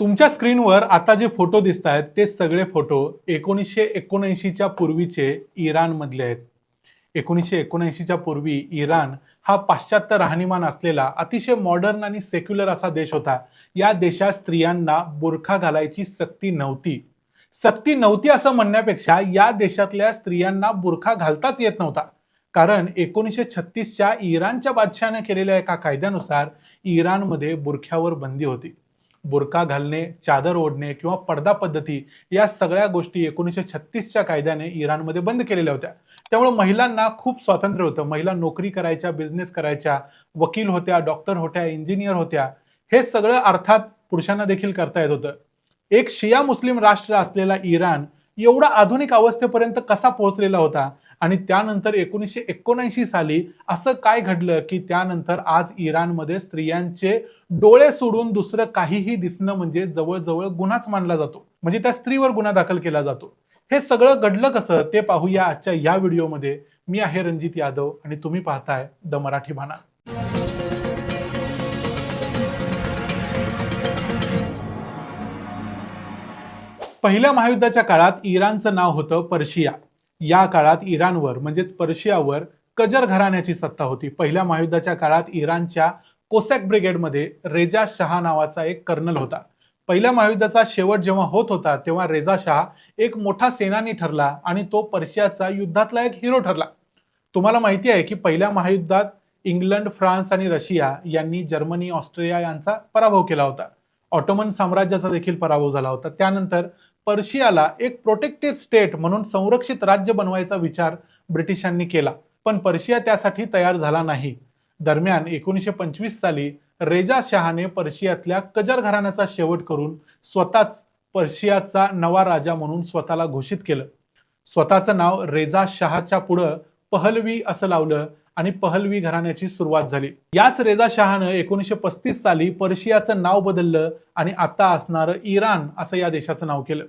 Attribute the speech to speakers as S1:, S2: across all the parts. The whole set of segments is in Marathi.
S1: तुमच्या स्क्रीनवर आता जे फोटो दिसत आहेत ते सगळे फोटो एकोणीसशे एकोणऐंशीच्या पूर्वीचे इराणमधले आहेत. एकोणीसशे एकोणऐंशीच्या पूर्वी इराण हा पाश्चात्य राहणीमान असलेला अतिशय मॉडर्न आणि सेक्युलर असा देश होता. या देशात स्त्रियांना बुरखा घालायची सक्ती नव्हती. सक्ती नव्हती असं म्हणण्यापेक्षा या देशातल्या स्त्रियांना बुरखा घालताच येत नव्हता. कारण एकोणीसशे छत्तीसच्या इराणच्या बादशहाने केलेल्या एका कायद्यानुसार इराणमध्ये बुरख्यावर बंदी होती. बुरका घालणे चादर ओढणे किंवा पडदा पद्धती या सगळ्या गोष्टी एकोणीसशे छत्तीसच्या कायद्याने इराणमध्ये बंद केलेल्या होत्या. त्यामुळे महिलांना खूप स्वातंत्र्य होतं. महिला नोकरी करायच्या बिझनेस करायच्या वकील होत्या डॉक्टर होत्या इंजिनियर होत्या. हे सगळं अर्थात पुरुषांना देखील करता येत होतं. एक शिया मुस्लिम राष्ट्र असलेला इराण एवढा आधुनिक अवस्थेपर्यंत कसा पोहोचलेला होता? आणि त्यानंतर एकोणीसशे एकोणऐंशी साली असं काय घडलं की त्यानंतर आज इराणमध्ये स्त्रियांचे डोळे सोडून दुसरं काहीही दिसणं म्हणजे जवळजवळ गुन्हाच मानला जातो. म्हणजे त्या स्त्रीवर गुन्हा दाखल केला जातो. हे सगळं घडलं कसं ते पाहूया आजच्या या व्हिडिओमध्ये. मी आहे रणजित यादव आणि तुम्ही पाहताय द मराठी भाना. पहिल्या महायुद्धाच्या काळात इराणचं नाव होतं पर्शिया. या काळात इराणवर म्हणजेच पर्शियावर कजर घराण्याची सत्ता होती. पहिल्या महायुद्धाच्या काळात इराणच्या कोसॅक ब्रिगेडमध्ये रेजा शहा नावाचा एक कर्नल होता. पहिल्या महायुद्धाचा शेवट जेव्हा होत होता तेव्हा रेजा शहा एक मोठा सेनानी ठरला आणि तो पर्शियाचा युद्धातला एक हिरो ठरला. तुम्हाला माहिती आहे की पहिल्या महायुद्धात इंग्लंड फ्रान्स आणि रशिया यांनी जर्मनी ऑस्ट्रेलिया यांचा पराभव केला होता. ऑटोमन साम्राज्याचा देखील पराभव झाला होता. त्यानंतर पर्शियाला एक प्रोटेक्टेड स्टेट म्हणून संरक्षित राज्य बनवायचा विचार ब्रिटिशांनी केला. पण पर्शिया त्यासाठी तयार झाला नाही. दरम्यान एकोणीसशे पंचवीस साली रेजा शहाने पर्शियातल्या कजर घराण्याचा शेवट करून स्वतःच पर्शियाचा नवा राजा म्हणून स्वतःला घोषित केलं. स्वतःचं नाव रेजा शहाच्या पुढं पहलवी असं लावलं. आणि पहलवी घराण्याची सुरुवात झाली. याच रेजा शहानं एकोणीसशे पस्तीस साली पर्शियाचं नाव बदललं आणि आता असणारं इराण असं या देशाचं नाव केलं.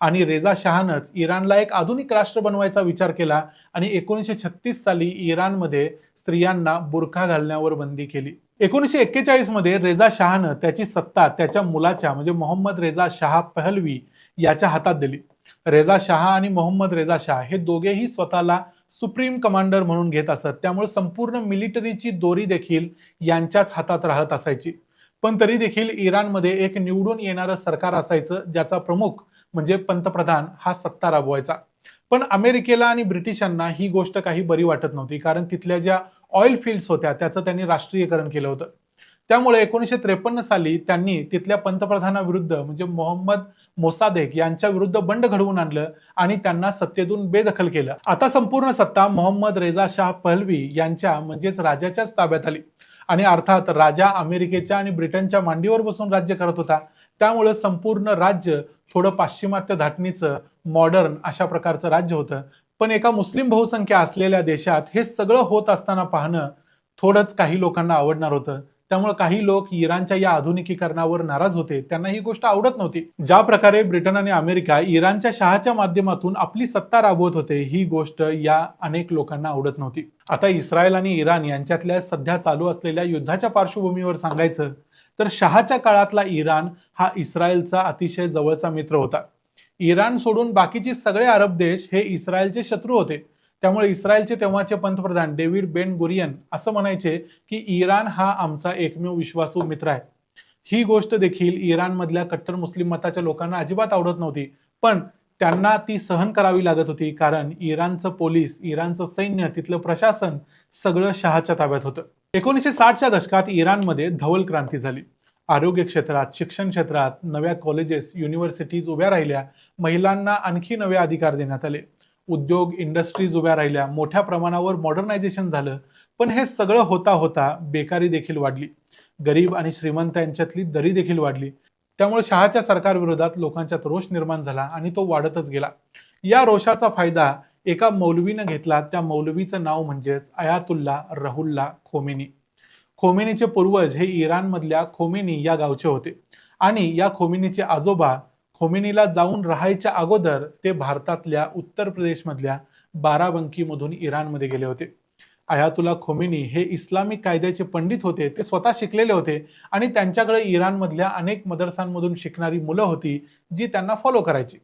S1: आणि रेजा शहानंच इराणला एक आधुनिक राष्ट्र बनवायचा विचार केला आणि एकोणीसशे छत्तीस साली इराणमध्ये स्त्रियांना बुरखा घालण्यावर बंदी केली. एकोणीसशे एक्केचाळीसमध्ये रेजा शहानं त्याची सत्ता त्याच्या मुलाच्या म्हणजे मोहम्मद रेजा शहा पहलवी याच्या हातात दिली. रेजा शहा आणि मोहम्मद रेजा शाह हे दोघेही स्वतःला सुप्रीम कमांडर म्हणून घेत असत. त्यामुळे संपूर्ण मिलिटरीची दोरी देखील यांच्याच हातात राहत असायची. पण तरी देखील इराणमध्ये एक निवडून येणारं सरकार असायचं ज्याचा प्रमुख म्हणजे पंतप्रधान हा सत्ता राबवायचा. पण अमेरिकेला आणि ब्रिटिशांना ही गोष्ट काही बरी वाटत नव्हती कारण तिथल्या ज्या ऑइल फील्ड्स होत्या त्याचं त्यांनी राष्ट्रीयकरण केलं होतं. त्यामुळे एकोणीसशे त्रेपन्न साली त्यांनी तिथल्या पंतप्रधानाविरुद्ध म्हणजे मोहम्मद मोसादेक यांच्या विरुद्ध बंड घडवून आणलं आणि त्यांना सत्तेतून बेदखल केलं. आता संपूर्ण सत्ता मोहम्मद रेजा शाह पहलवी यांच्या म्हणजेच राजाच्याच ताब्यात आली. आणि अर्थात राजा अमेरिकेच्या आणि ब्रिटनच्या मांडीवर बसून राज्य करत होता. त्यामुळे संपूर्ण राज्य थोडं पाश्चिमात्य धाटणीचं मॉडर्न अशा प्रकारचं राज्य होतं. पण एका मुस्लिम बहुसंख्या असलेल्या देशात हे सगळं होत असताना पाहणं थोडंच काही लोकांना आवडणार होतं. त्यामुळे काही लोक इराणच्या या आधुनिकीकरणावर नाराज होते. त्यांना ही गोष्ट आवडत नव्हती. ज्या प्रकारे ब्रिटन आणि अमेरिका इराणच्या शहाच्या माध्यमातून आपली सत्ता राबवत होते ही गोष्ट या अनेक लोकांना आवडत नव्हती. आता इस्रायल आणि इराण यांच्यातल्या सध्या चालू असलेल्या युद्धाच्या पार्श्वभूमीवर सांगायचं तर शहाच्या काळातला इराण हा इस्रायलचा अतिशय जवळचा मित्र होता. इराण सोडून बाकीचे सगळे अरब देश हे इस्रायलचे शत्रू होते. त्यामुळे इस्रायलचे तेव्हाचे पंतप्रधान डेव्हिड बेन गुरियन असं म्हणायचे की इराण हा आमचा एकमेव विश्वासू मित्र आहे. ही गोष्ट देखील इराणमधल्या कट्टर मुस्लिम मताच्या लोकांना अजिबात आवडत नव्हती पण त्यांना ती सहन करावी लागत होती कारण इराणचं पोलीस इराणचं सैन्य तिथलं प्रशासन सगळं शहाच्या ताब्यात होतं. एकोणीसशे साठच्या दशकात इराणमध्ये धवल क्रांती झाली. आरोग्य क्षेत्रात शिक्षण क्षेत्रात नव्या कॉलेजेस युनिव्हर्सिटीज उभ्या राहिल्या. महिलांना आणखी नवे अधिकार देण्यात आले. उद्योग इंडस्ट्रीज उभ्या राहिल्या. मोठ्या प्रमाणावर मॉडर्नायझेशन झालं. पण हे सगळं होता होता बेकारी देखील वाढली. गरीब आणि श्रीमंत यांच्यातली दरी देखील वाढली. त्यामुळे शहाच्या सरकारविरोधात लोकांच्यात रोष निर्माण झाला आणि तो वाढतच गेला. या रोषाचा फायदा एका मौलवीनं घेतला. त्या मौलवीचं नाव म्हणजेच अयातुल्ला रहुल्ला खोमेनी. खोमेनीचे पूर्वज हे इराणमधल्या खोमेनी या गावचे होते. आणि या खोमेनीचे आजोबा खोमिनीला जाऊन राहायच्या अगोदर ते भारतातल्या उत्तर प्रदेशमधल्या बाराबंकीमधून इराणमध्ये गेले होते. अयातुल्ला खोमेनी हे इस्लामिक कायद्याचे पंडित होते. ते स्वतः शिकलेले होते आणि त्यांच्याकडे इराणमधल्या अनेक मदरसांमधून शिकणारी मुलं होती जी त्यांना फॉलो करायची.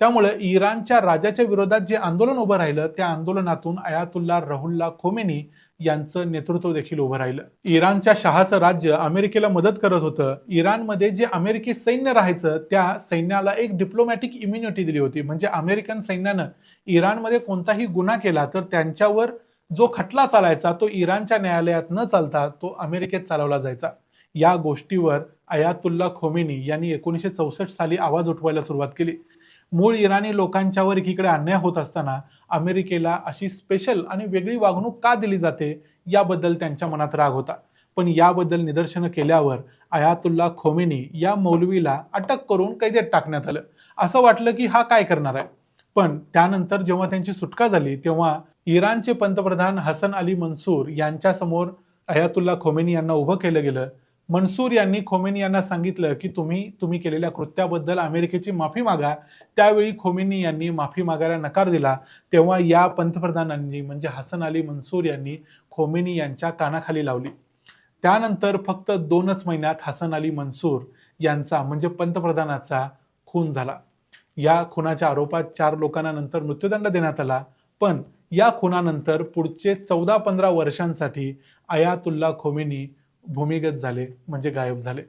S1: त्यामुळे इराणच्या राजाच्या विरोधात जे आंदोलन उभं राहिलं त्या आंदोलनातून अयातुल्ला रहुल्ला खोमेनी यांचं नेतृत्व देखील उभं राहिलं. इराणच्या शहाचं राज्य अमेरिकेला मदत करत होतं. इराणमध्ये जे अमेरिकी सैन्य राहायचं त्या सैन्याला एक डिप्लोमॅटिक इम्युनिटी दिली होती. म्हणजे अमेरिकन सैन्यानं इराणमध्ये कोणताही गुन्हा केला तर त्यांच्यावर जो खटला चालायचा तो इराणच्या न्यायालयात न चालता तो अमेरिकेत चालवला जायचा. या गोष्टीवर अयातुल्ला खोमेनी यांनी एकोणीसशे चौसष्ट साली आवाज उठवायला सुरुवात केली. मूळ इराणी लोकांच्यावर एकीकडे अन्याय होत असताना अमेरिकेला अशी स्पेशल आणि वेगळी वागणूक का दिली जाते याबद्दल त्यांच्या मनात राग होता. पण याबद्दल निदर्शनं केल्यावर अयातुल्ला खोमेनी या मौलवीला अटक करून कैदेत टाकण्यात आलं. असं वाटलं की हा काय करणार आहे? पण त्यानंतर जेव्हा त्यांची सुटका झाली तेव्हा इराणचे पंतप्रधान हसन अली मनसूर यांच्यासमोर अयातुल्ला खोमेनी यांना उभं केलं गेलं. मनसूर यांनी खोमेनी यांना सांगितलं की तुम्ही तुम्ही केलेल्या कृत्याबद्दल अमेरिकेची माफी मागा. त्यावेळी खोमेनी यांनी माफी मागायला नकार दिला. तेव्हा या पंतप्रधानांनी म्हणजे हसन अली मनसूर यांनी खोमेनी यांच्या कानाखाली लावली. त्यानंतर फक्त दोनच महिन्यात हसन अली मनसूर यांचा म्हणजे पंतप्रधानाचा खून झाला. या खुनाच्या आरोपात चार लोकांना नंतर मृत्यूदंड देण्यात आला. पण या खुनानंतर पुढचे चौदा पंधरा वर्षांसाठी अयातुल्ला खोमेनी भूमिगत झाले म्हणजे गायब झाले.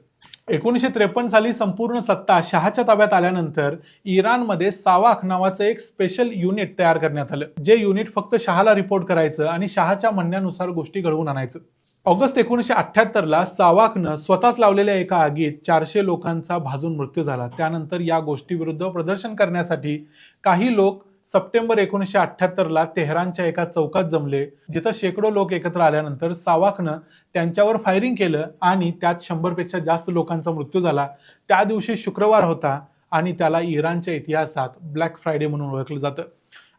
S1: एकोणीसशे त्रेपन्न साली संपूर्ण सत्ता शहाच्या ताब्यात आल्यानंतर इराणमध्ये सावाक नावाचं एक स्पेशल युनिट तयार करण्यात आलं जे युनिट फक्त शहाला रिपोर्ट करायचं आणि शहाच्या म्हणण्यानुसार गोष्टी घडवून आणायचं. ऑगस्ट एकोणीसशे अठ्ठ्याहत्तरला सावाकनं स्वतःच लावलेल्या एका आगीत चारशे लोकांचा भाजून मृत्यू झाला. त्यानंतर या गोष्टीविरुद्ध प्रदर्शन करण्यासाठी काही लोक सप्टेंबर एकोणीसशे अठ्ठ्याहत्तरला तेहरानच्या एका चौकात जमले. जिथं शेकडो लोक एकत्र आल्यानंतर सावाकनं त्यांच्यावर फायरिंग केलं आणि त्यात शंभरपेक्षा जास्त लोकांचा मृत्यू झाला. त्या दिवशी शुक्रवार होता आणि त्याला इराणच्या इतिहासात ब्लॅक फ्रायडे म्हणून ओळखलं जातं.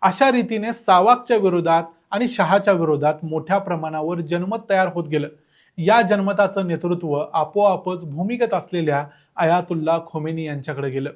S1: अशा रीतीने सावाकच्या विरोधात आणि शहाच्या विरोधात मोठ्या प्रमाणावर जनमत तयार होत गेलं. या जनमताचं नेतृत्व आपोआपच भूमिगत असलेल्या अयातुल्ला खोमेनी यांच्याकडे गेलं.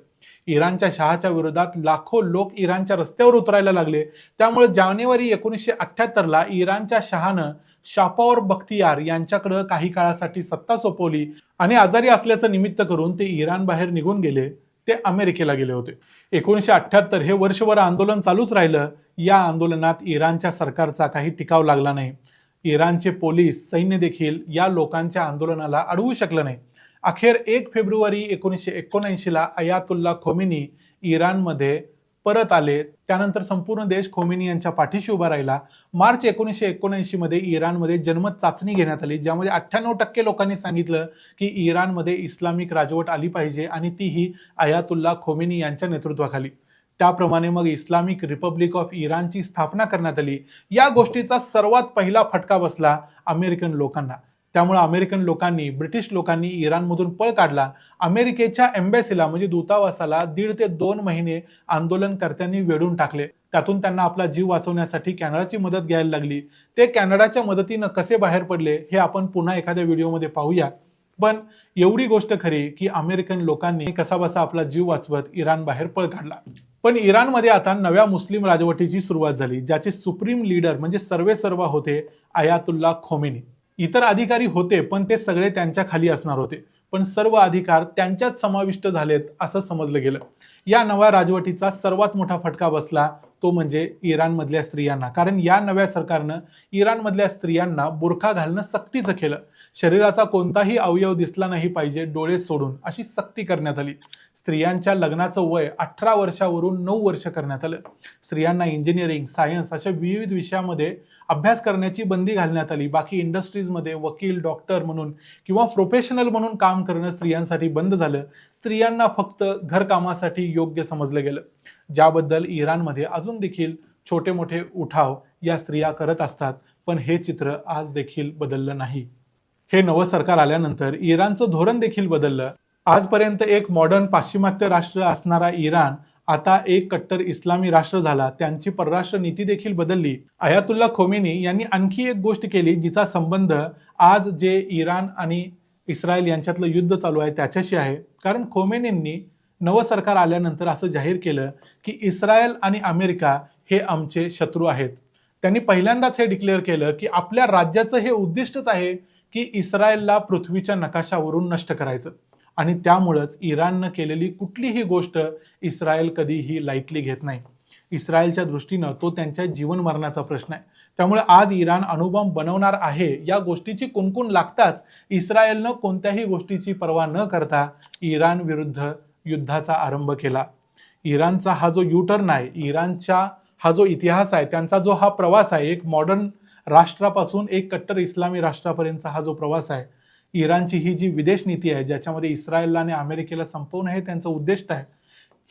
S1: इराणच्या शहाच्या विरोधात लाखो लोक इराणच्या रस्त्यावर उतरायला लागले. त्यामुळे जानेवारी एकोणीसशे अठ्ठ्याहत्तरला इराणच्या शहानं शापावर बख्तियार यांच्याकडे काही काळासाठी सत्ता सोपवली आणि आजारी असल्याचं निमित्त करून ते इराण बाहेर निघून गेले. ते अमेरिकेला गेले होते. एकोणीसशे अठ्ठ्याहत्तर हे वर्षभर आंदोलन चालूच राहिलं. या आंदोलनात इराणच्या सरकारचा काही टिकाव लागला नाही. इराणचे पोलीस सैन्य देखील या लोकांच्या आंदोलनाला अडवू शकलं नाही. अखेर एक फेब्रुवारी एकोणीसशे एकोणऐंशीला अयातुल्ला खोमिनी इराणमध्ये परत आले. त्यानंतर संपूर्ण देश खोमिनी यांच्या पाठीशी उभा राहिला. मार्च एकोणीसशे एकोणऐंशीमध्ये इराणमध्ये जन्मत चाचणी घेण्यात आली ज्यामध्ये अठ्ठ्याण्णव टक्के लोकांनी सांगितलं की इराणमध्ये इस्लामिक राजवट आली पाहिजे आणि तीही अयातुल्ला खोमिनी यांच्या नेतृत्वाखाली. त्याप्रमाणे मग इस्लामिक रिपब्लिक ऑफ इराणची स्थापना करण्यात आली. या गोष्टीचा सर्वात पहिला फटका बसला अमेरिकन लोकांना. त्यामुळे अमेरिकन लोकांनी ब्रिटिश लोकांनी इराणमधून पळ काढला. अमेरिकेच्या एम्बॅसीला म्हणजे दूतावासाला दीड ते दोन महिने आंदोलनकर्त्यांनी वेढून टाकले. त्यातून त्यांना आपला जीव वाचवण्यासाठी कॅनडाची मदत घ्यायला लागली. ते कॅनडाच्या मदतीनं कसे बाहेर पडले हे आपण पुन्हा एखाद्या व्हिडिओमध्ये पाहूया. पण एवढी गोष्ट खरी की अमेरिकन लोकांनी कसाबसा आपला जीव वाचवत इराण बाहेर पळ काढला. पण इराणमध्ये आता नव्या मुस्लिम राजवटीची सुरुवात झाली ज्याचे सुप्रीम लीडर म्हणजे सर्वे सर्व होते आयातुल्ला खोमेनी. इतर अधिकारी होते पण ते सगळे त्यांच्या खाली असणार होते. पण सर्व अधिकार त्यांच्यात समाविष्ट झालेत असं समजलं गेलं. या नव्या राजवटीचा सर्वात मोठा फटका बसला तो म्हणजे इराणमधल्या स्त्रियांना. कारण या नव्या सरकारनं इराणमधल्या स्त्रियांना बुरखा घालणं सक्तीचं केलं. शरीराचा कोणताही अवयव दिसला नाही पाहिजे डोळे सोडून अशी सक्ती करण्यात आली. स्त्रियांच्या लग्नाचं वय अठरा वर्षावरून नऊ वर्ष करण्यात आलं. स्त्रियांना इंजिनिअरिंग सायन्स अशा विविध विषयामध्ये अभ्यास करण्याची बंदी घालण्यात आली. बाकी इंडस्ट्रीजमध्ये वकील डॉक्टर म्हणून किंवा प्रोफेशनल म्हणून काम करणं स्त्रियांसाठी बंद झालं. स्त्रियांना फक्त घरकामासाठी योग्य समजलं गेलं. ज्याबद्दल इराणमध्ये अजून देखील छोटे मोठे उठाव या स्त्रिया करत असतात पण हे चित्र आज देखील बदललं नाही. हे नवं सरकार आल्यानंतर इराणचं धोरण देखील बदललं. आजपर्यंत एक मॉडर्न पाश्चिमात्य राष्ट्र असणारा इराण आता एक कट्टर इस्लामी राष्ट्र झाला त्यांची परराष्ट्र नीती देखील बदलली. अयातुल्ला खोमेनी यांनी आणखी एक गोष्ट केली जिचा संबंध आज जे इराण आणि इस्रायल यांच्यातलं युद्ध चालू आहे त्याच्याशी आहे. कारण खोमेनींनी नवं सरकार आल्यानंतर असं जाहीर केलं की इस्रायल आणि अमेरिका हे आमचे शत्रू आहेत. त्यांनी पहिल्यांदाच हे डिक्लेअर केलं की आपल्या राज्याचं हे उद्दिष्टच आहे की इस्रायलला पृथ्वीच्या नकाशावरून नष्ट करायचं. आणि त्यामुळंच इराणनं केलेली कुठलीही गोष्ट इस्रायल कधीही लाईटली घेत नाही. इस्रायलच्या दृष्टीनं तो त्यांच्या जीवन मरणाचा प्रश्न आहे. त्यामुळे आज इराण अणुबॉम्ब बनवणार आहे या गोष्टीची कुणकुण लागताच इस्रायलनं कोणत्याही गोष्टीची पर्वा न करता इराण विरुद्ध युद्धाचा आरंभ केला. इराणचा हा जो युटर्न आहे इराणच्या हा जो इतिहास आहे त्यांचा जो हा प्रवास आहे एक मॉडर्न राष्ट्रापासून एक कट्टर इस्लामी राष्ट्रापर्यंतचा हा जो प्रवास आहे इराणची ही जी विदेश नीती आहे ज्याच्यामध्ये इस्रायलला आणि अमेरिकेला संपवणं हे त्यांचं उद्दिष्ट आहे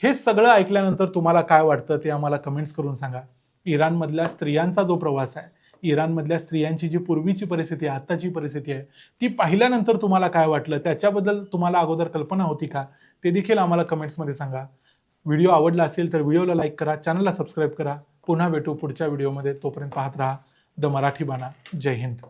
S1: हे सगळं ऐकल्यानंतर तुम्हाला काय वाटतं ते आम्हाला कमेंट्स करून सांगा. इराणमधल्या स्त्रियांचा जो प्रवास आहे इराणमधल्या स्त्रियांची जी पूर्वीची परिस्थिती आहे आत्ताची परिस्थिती आहे ती पाहिल्यानंतर तुम्हाला काय वाटलं? त्याच्याबद्दल तुम्हाला अगोदर कल्पना होती का? ते देखील आम्हाला कमेंट्समध्ये सांगा. व्हिडिओ आवडला असेल तर व्हिडिओला लाईक करा चॅनलला सबस्क्राईब करा. पुन्हा भेटू पुढच्या व्हिडिओमध्ये. तोपर्यंत पाहत राहा. द मराठी बाणा. जय हिंद.